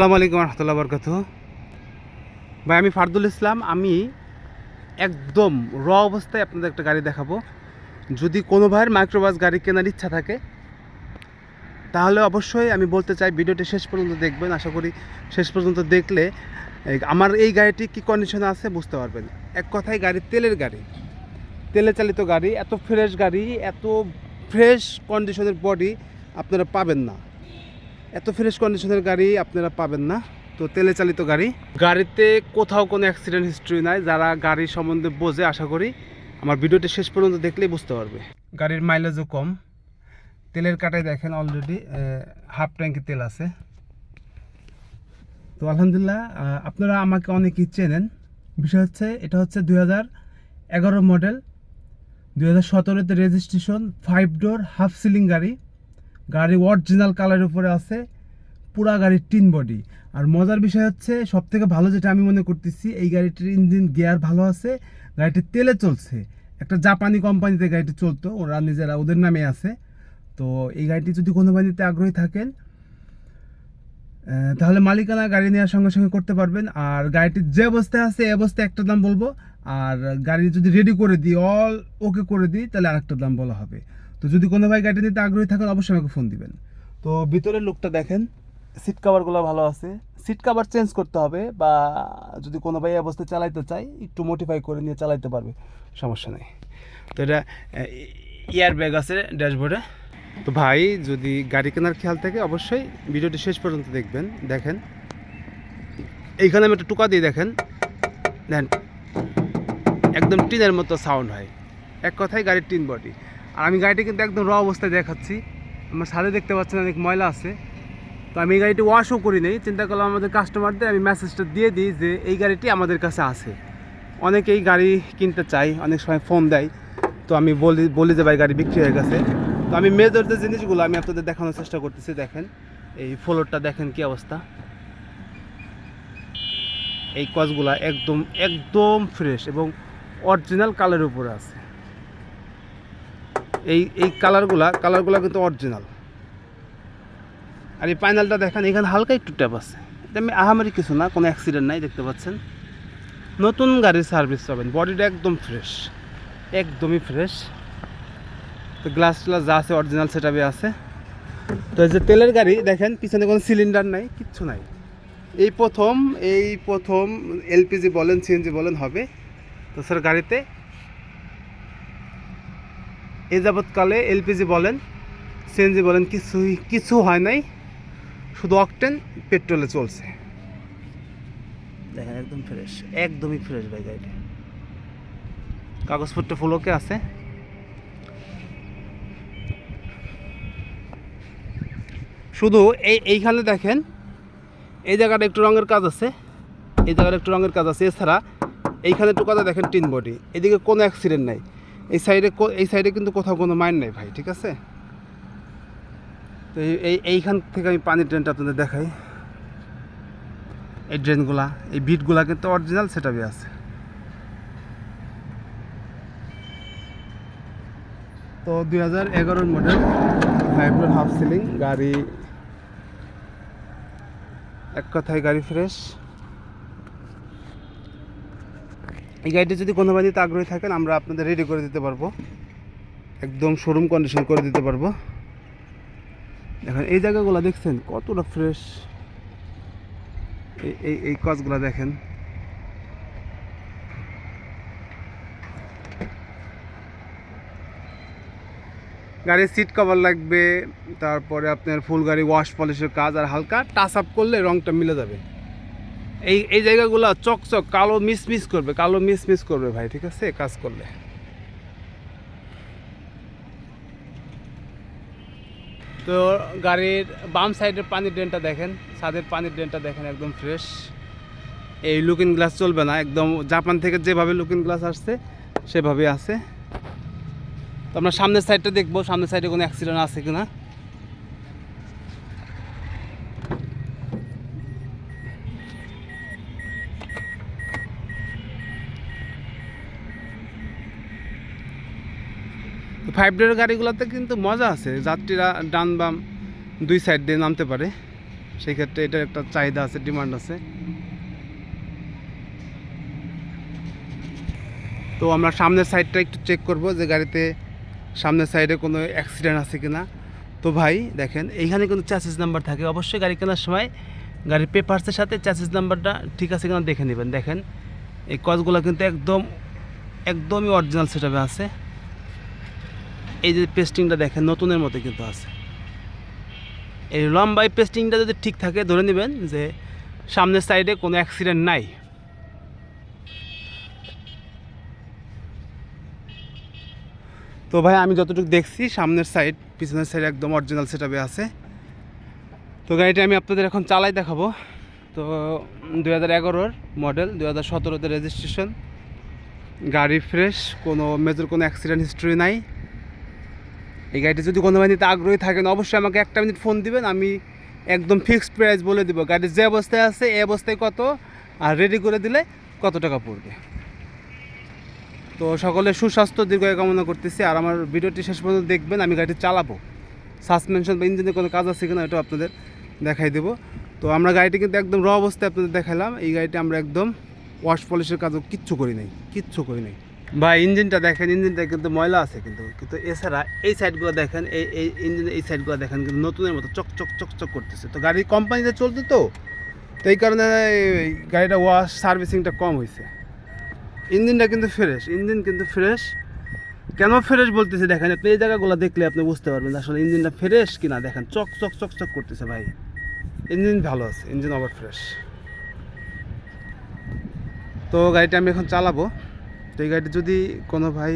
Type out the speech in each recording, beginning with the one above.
আসসালামু আলাইকুম রহমতুল্লাহ বরকাত ভাই, আমি ফারদুল ইসলাম। আমি একদম র অবস্থায় আপনাদের একটা গাড়ি দেখাবো। যদি কোনো ভাইয়ের মাইক্রোবাস গাড়ি কেনার ইচ্ছা থাকে, তাহলে অবশ্যই আমি বলতে চাই, ভিডিওটি শেষ পর্যন্ত দেখবেন। আশা করি শেষ পর্যন্ত দেখলে আমার এই গাড়িটি কী কন্ডিশনে আছে বুঝতে পারবেন। এক কথায় গাড়ি তেলের গাড়ি। তেলে চালিত গাড়ি, এত ফ্রেশ গাড়ি, এত ফ্রেশ কন্ডিশনের বডি আপনারা পাবেন না। এত ফ্রেশ কন্ডিশনের গাড়ি আপনারা পাবেন না। তো তেলে চালিত গাড়ি। গাড়িতে কোথাও কোনো অ্যাক্সিডেন্ট হিস্ট্রি নাই। যারা গাড়ি সম্বন্ধে বোঝে, আশা করি আমার ভিডিওটি শেষ পর্যন্ত দেখলেই বুঝতে পারবে। গাড়ির মাইলেজও কম। তেলের কাটায় দেখেন অলরেডি হাফ ট্যাঙ্কি তেল আছে। তো আলহামদুলিল্লাহ আপনারা আমাকে অনেকেই চেনেন। বিষয় হচ্ছে, এটা হচ্ছে দুই এগারো মডেল দুই হাজার সতেরোতে registration five door half ceiling গাড়ি। গাড়ি অরিজিনাল কালারের উপরে আছে, পুরা গাড়ির টিন বডি আর মজার বিষয় হচ্ছে সব থেকে ভালো যেটা আমি মনে করতেছি, এই গাড়িটির ইঞ্জিন গিয়ার ভালো আছে গাড়িটি তেলে চলছে। একটা জাপানি কোম্পানিতে গাড়িটি চলতো, ওরা নিজেরা ওদের নামে আছে। তো এই গাড়িটি যদি কোনো বাড়িতে আগ্রহী থাকেন তাহলে মালিকানা গাড়ি নেওয়ার সঙ্গে সঙ্গে করতে পারবেন। আর গাড়িটির যে অবস্থায় আছে, এই অবস্থায় একটা দাম বলব। আর গাড়ি যদি রেডি করে দিই অল ওকে করে দিই, তাহলে আরেকটা দাম বলা হবে। তো যদি কোনো ভাই গাড়ি নিতে আগ্রহী থাকেন অবশ্যই আমাকে ফোন দিবেন। তো ভিতরের লোকটা দেখেন সিট কাভারগুলো ভালো আছে। সিট কাভার চেঞ্জ করতে হবে বা যদি কোনো ভাই অবস্থায় চালাইতে চাই একটু মডিফাই করে নিয়ে চালাইতে পারবে, সমস্যা নেই। তো এটা এয়ার ব্যাগ আছে ড্যাশবোর্ডে তো ভাই, যদি গাড়ি কেনার খেয়াল থাকে, অবশ্যই ভিডিওটি শেষ পর্যন্ত দেখবেন, দেখেন। এইখানে আমি একটা টুকা দিয়ে দেখেন। দেখেন, একদম টিনের মতো সাউন্ড হয়। এক কথায় গাড়ির টিন বডি আর আমি গাড়িটি কিন্তু একদম র অবস্থায় দেখাচ্ছি। আমার সাথে দেখতে পাচ্ছেন অনেক ময়লা আছে। তো আমি এই গাড়িটি ওয়াশও করি নেই। চিন্তা করলাম আমাদের কাস্টমারদের আমি মেসেজটা দিয়ে দিই যে এই গাড়িটি আমাদের কাছে আছে। অনেকেই গাড়ি কিনতে চাই অনেক সময় ফোন দেয়। তো আমি বলি বলি যে ভাই গাড়ি বিক্রি হয়ে গেছে। তো আমি মেজর যে জিনিসগুলো আমি আপনাদের দেখানোর চেষ্টা করতেছি, দেখেন। এই ফ্লোরটা দেখেন কি অবস্থা। এই কচগুলা একদম একদম ফ্রেশ এবং অরিজিনাল কালারের উপরে আছে। এই এই কালারগুলা কালারগুলা কিন্তু অরিজিনাল আর এই পাইনালটা দেখেন, এখানে হালকা একটু ট্যাপ আছে। এটা আমি আহামারি কিছু না, কোনো অ্যাক্সিডেন্ট নাই, দেখতে পাচ্ছেন। নতুন গাড়ির সার্ভিস পাবেন বডিটা একদম ফ্রেশ একদমই ফ্রেশ তো গ্লাস ট্লাস যা আছে অরিজিনাল সেটাপে আছে। তো এই যে তেলের গাড়ি, দেখেন, পিছনে কোনো সিলিন্ডার নাই, কিচ্ছু নাই। এই প্রথম এই প্রথম এলপিজি বলেন সিএনজি বলেন হবে। তো স্যার গাড়িতে এ যাবৎকালে এলপিজি বলেন সিএনজি বলেন কিছুই কিছু হয় নাই। শুধু অকটেন পেট্রোলে চলছে। দেখেন একদম ফ্রেশ একদমই ফ্রেশ ভাই গাড়িটা। কাগজপত্র ফুল ওকে আছে? শুধু এই এইখানে দেখেন এই জায়গাটা একটু রঙের কাজ আছে। এই জায়গাটা একটু রঙের কাজ আছে। এছাড়া এইখানে একটু কথা দেখেন টিন বডি। এদিকে কোনো অ্যাক্সিডেন্ট নাই। এই সাইডে এই সাইডে কিন্তু কোথাও কোনো মাইন নেই ভাই, ঠিক আছে? তো এই- এই এইখান থেকে আমি পানির ড্রেনটা আপনাদের দেখাই। এই ড্রেনগুলা, এই বিটগুলা কিন্তু অরিজিনাল সেটাপে আছে। তো দুই হাজার এগারোর মডেল ফাইভ হাফ সিলিং গাড়ি এক কথায় গাড়ি ফ্রেশ এই গাড়িটা যদি কোনো বাড়িতে আগ্রহী থাকেন, আমরা আপনাদের রেডি করে দিতে পারব। একদম শোরুম কন্ডিশন করে দিতে পারব। দেখেন, এই জায়গাগুলো দেখছেন, কতটা ফ্রেশ এই এই এই কাজগুলো দেখেন। গাড়ির সিট কভার লাগবে, তারপরে আপনার ফুল গাড়ি ওয়াশ পলিশের কাজ আর হালকা টাচ আপ করলে রংটা মিলে যাবে। এই এই জায়গাগুলো চকচক, কালো মিস মিস করবে, কালো মিস মিস করবে ভাই, ঠিক আছে? কাজ করলে। তো গাড়ির বাম সাইডের পানির ড্রেনটা দেখেন, ছাদের পানির ড্রেনটা দেখেন একদম ফ্রেশ এই লুকিং গ্লাস চলবে না, একদম জাপান থেকে যেভাবে লুকিং গ্লাস আসছে সেভাবে আছে। তো আমরা সামনের সাইডটা দেখব, সামনের সাইডে কোনো অ্যাক্সিডেন্ট আছে কিনা। ফাইভ ডের গাড়িগুলোতে কিন্তু মজা আছে। যাত্রীরা ডান বাম দুই সাইড দিয়ে নামতে পারে। সেই ক্ষেত্রে এটার একটা চাহিদা আছে ডিমান্ড আছে। তো আমরা সামনের সাইডটা একটু চেক করব যে গাড়িতে সামনের সাইডে কোনো অ্যাক্সিডেন্ট আছে কিনা। তো ভাই, দেখেন, এইখানে কিন্তু চ্যাসিস নাম্বার থাকে। অবশ্যই গাড়ি কেনার সময় গাড়ির পেপারসের সাথে চ্যাসিস নাম্বারটা ঠিক আছে কিনা দেখে নেবেন। দেখেন, এই কজগুলো কিন্তু একদম, একদমই অরিজিনাল সেটাপে আছে। এই যে পেস্টিংটা দেখেন, নতুনের মতো কিন্তু আছে। এই লম্বাই পেস্টিংটা যদি ঠিক থাকে, ধরে নেবেন যে সামনের সাইডে কোনো অ্যাক্সিডেন্ট নাই। তো ভাই, আমি যতটুকু দেখছি, সামনের সাইড পিছনের সাইড একদম অরিজিনাল সেটাপে আছে। তো গাড়িটা আমি আপনাদের এখন চালাই দেখাবো। তো দু হাজার এগারোর মডেল দু হাজার সতেরোতে রেজিস্ট্রেশন গাড়ি ফ্রেশ কোনো মেজর কোনো অ্যাক্সিডেন্ট হিস্ট্রি নাই। এই গাড়িটা যদি কোনো ভাই নিতে আগ্রহী থাকেন, অবশ্যই আমাকে একটা মিনিট ফোন দিবেন, আমি একদম ফিক্সড প্রাইস বলে দিব। গাড়ির যে অবস্থায় আছে এই অবস্থায় কত, আর রেডি করে দিলে কত টাকা পড়বে। তো সকলে সুস্বাস্থ্য দীর্ঘায়ু কামনা করতেছি, আর আমার ভিডিওটি শেষ পর্যন্ত দেখবেন, আমি গাড়িটি চালাবো। সাসপেনশন বা ইঞ্জিনের কোনো কাজ আছে কিনা এটা আপনাদের দেখাই দেবো। তো আমরা গাড়িটি কিন্তু একদম র অবস্থায় আপনাদের দেখালাম। এই গাড়িটি আমরা একদম ওয়াশ পলিশের কাজও কিচ্ছু করি নাই, কিচ্ছু করি নাই। বা ইঞ্জিনটা দেখেন, ইঞ্জিনটা কিন্তু ময়লা আছে কিন্তু। কিন্তু এছাড়া এই সাইডগুলো দেখেন, এই এই ইঞ্জিনের এই সাইডগুলো দেখেন কিন্তু নতুনের মতো চক চক চক চক করতেছে। তো গাড়ি কোম্পানিতে চলতো তো তো এই কারণে গাড়িটা ওয়াশ সার্ভিসিংটা কম হয়েছে ইঞ্জিনটা কিন্তু ফ্রেশ, ইঞ্জিন কিন্তু ফ্রেশ। কেন ফ্রেশ বলতেছে দেখেন, আপনি এই জায়গাগুলো দেখলে আপনি বুঝতে পারবেন আসলে ইঞ্জিনটা ফ্রেশ কিনা। দেখেন চক চক চক চক করতেছে ভাই। ইঞ্জিন ভালো আছে, ইঞ্জিন আবার ফ্রেশ। তো গাড়িটা আমি এখন চালাবো। তো এই গাড়িটি যদি কোনো ভাই,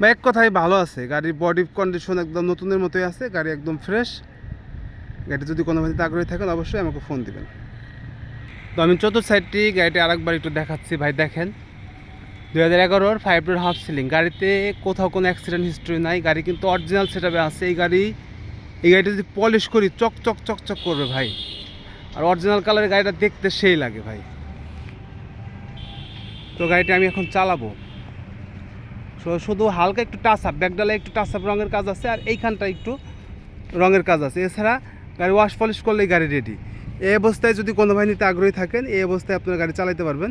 বা এক কথায় ভালো আছে, গাড়ির বডি কন্ডিশন একদম নতুনের মতোই আছে, গাড়ি একদম ফ্রেশ গাড়ি যদি কোনো ভাই আগ্রহী থাকেন, অবশ্যই আমাকে ফোন দিবেন। তো আমি চতুর্থ সাইডটি গাড়িটি আরেকবার একটু দেখাচ্ছি, ভাই দেখেন। দু হাজার এগারোর ফাইভ ডোর হাফ সিলিং গাড়িতে কোথাও কোনো অ্যাক্সিডেন্ট হিস্ট্রি নাই, গাড়ি কিন্তু অরিজিনাল সেটাপে আছে, এই গাড়ি, এই গাড়িটা যদি পলিশ করি চক চক চক চক করবে ভাই। আর অরিজিনাল কালারের গাড়িটা দেখতে সেই লাগে ভাই। তো গাড়িটা আমি এখন চালাবো। শুধু হালকা একটু টাচ আপ ব্যাকডালে একটু টাচ আপ রঙের কাজ আছে, আর এইখানটা একটু রঙের কাজ আছে। এছাড়া গাড়ি ওয়াশ পলিশ করলেই গাড়ি রেডি এই অবস্থায় যদি কোনো ভাই নিতে আগ্রহী থাকেন এই অবস্থায় আপনার গাড়ি চালাতে পারবেন।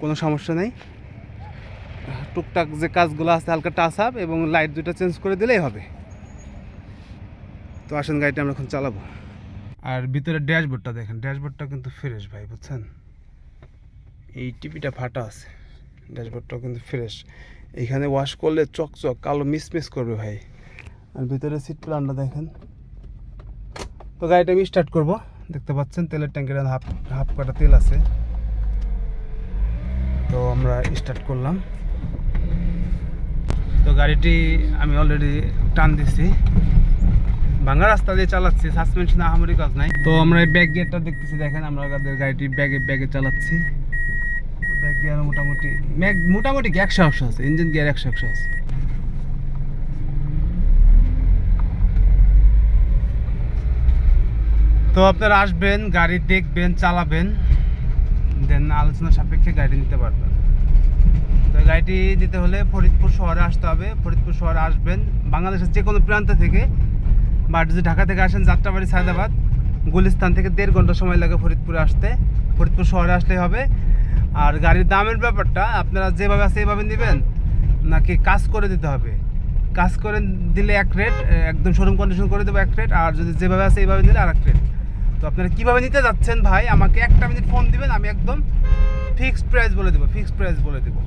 কোনো সমস্যা নেই। টুকটাক যে কাজগুলো আছে, হালকা টাচ আপ এবং লাইট দুটো চেঞ্জ করে দিলেই হবে। তো আসেন, গাড়িটা আমরা এখন চালাবো। আর ভিতরে ড্যাশবোর্ডটা দেখেন ড্যাশবোর্ডটা কিন্তু ফ্রেশ ভাই, বুঝছেন? এই টিপিটা ফাটা আছে। ড্যাশবোর্ডটাও কিন্তু ফ্রেশ। এইখানে ওয়াশ করলে চকচক, কালো মিসমিস করবে ভাই। আর ভিতরে সিট প্ল্যানটা দেখেন। তো গাড়িটা আমি স্টার্ট করব। দেখতে পাচ্ছেন, তেলের ট্যাঙ্কের হাফ হাফ কাটা তেল আছে। তো আমরা স্টার্ট করলাম। তো গাড়িটি আমি অলরেডি টান দিছি। ভাঙা রাস্তা দিয়ে চালাচ্ছি সাসপেনশন আহামরি কাজ নাই। তো আমরা এই ব্যাক গিয়ারটা দেখতেছি, দেখেন আমরা গাড়িটি ব্যাগে ব্যাগে চালাচ্ছি। গিয়ার মোটামুটি মোটামুটি একশো একশো আছে ইঞ্জিন গিয়ার একশো একশো আছে। তো আপনারা আসবেন, গাড়ি দেখবেন, চালাবেন দেন আলোচনা সাপেক্ষে গাড়ি নিতে পারবেন। তো গাড়িটি নিতে হলে ফরিদপুর শহরে আসতে হবে। ফরিদপুর শহরে আসবেন, বাংলাদেশের যে কোনো প্রান্ত থেকে, বা যদি ঢাকা থেকে আসেন যাত্রাবাড়ি, সায়দাবাদ, গুলিস্তান থেকে দেড় ঘণ্টা সময় লাগে ফরিদপুরে আসতে। ফরিদপুর শহরে আসলেই হবে। আর গাড়ির দামের ব্যাপারটা আপনারা যেভাবে আছে এইভাবে নেবেন, নাকি কাজ করে দিতে হবে? কাজ করে দিলে এক রেট একদম শোরুম কন্ডিশন করে দেবো এক রেট আর যদি যেভাবে আছে এইভাবে নিলে আর এক রেট তো আপনারা কীভাবে নিতে যাচ্ছেন ভাই? আমাকে একটা মিনিট ফোন দিবেন, আমি একদম ফিক্সড প্রাইস বলে দেবো ফিক্সড প্রাইস বলে দেবো।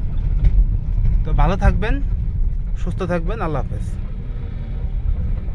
তো ভালো থাকবেন, সুস্থ থাকবেন, আল্লাহ হাফেজ।